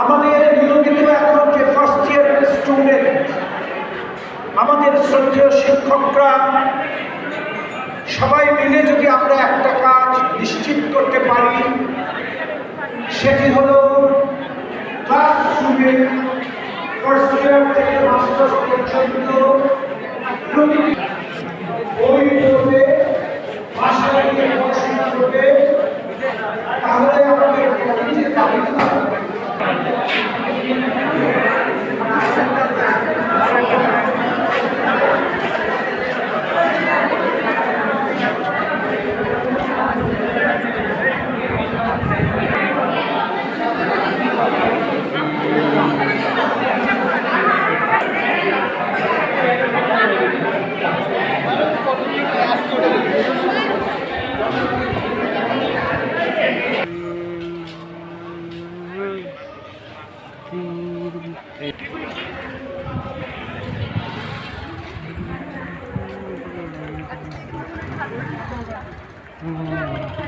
আমাদের নিয়োজিত এখন যে ফার্স্ট ইয়ারের স্টুডেন্ট আমাদের শ্রদ্ধেয় শিক্ষকরা, সবাই মিলে যদি আমরা একটা কাজ নিশ্চিত করতে পারি, সেটি হল ক্লাসরুমে ফার্স্ট ইয়ার থেকে মাস্টার্স পর্যন্ত বই পড়বে ভাষায় পড়াশোনা করবে, তাহলে আমাদের 음.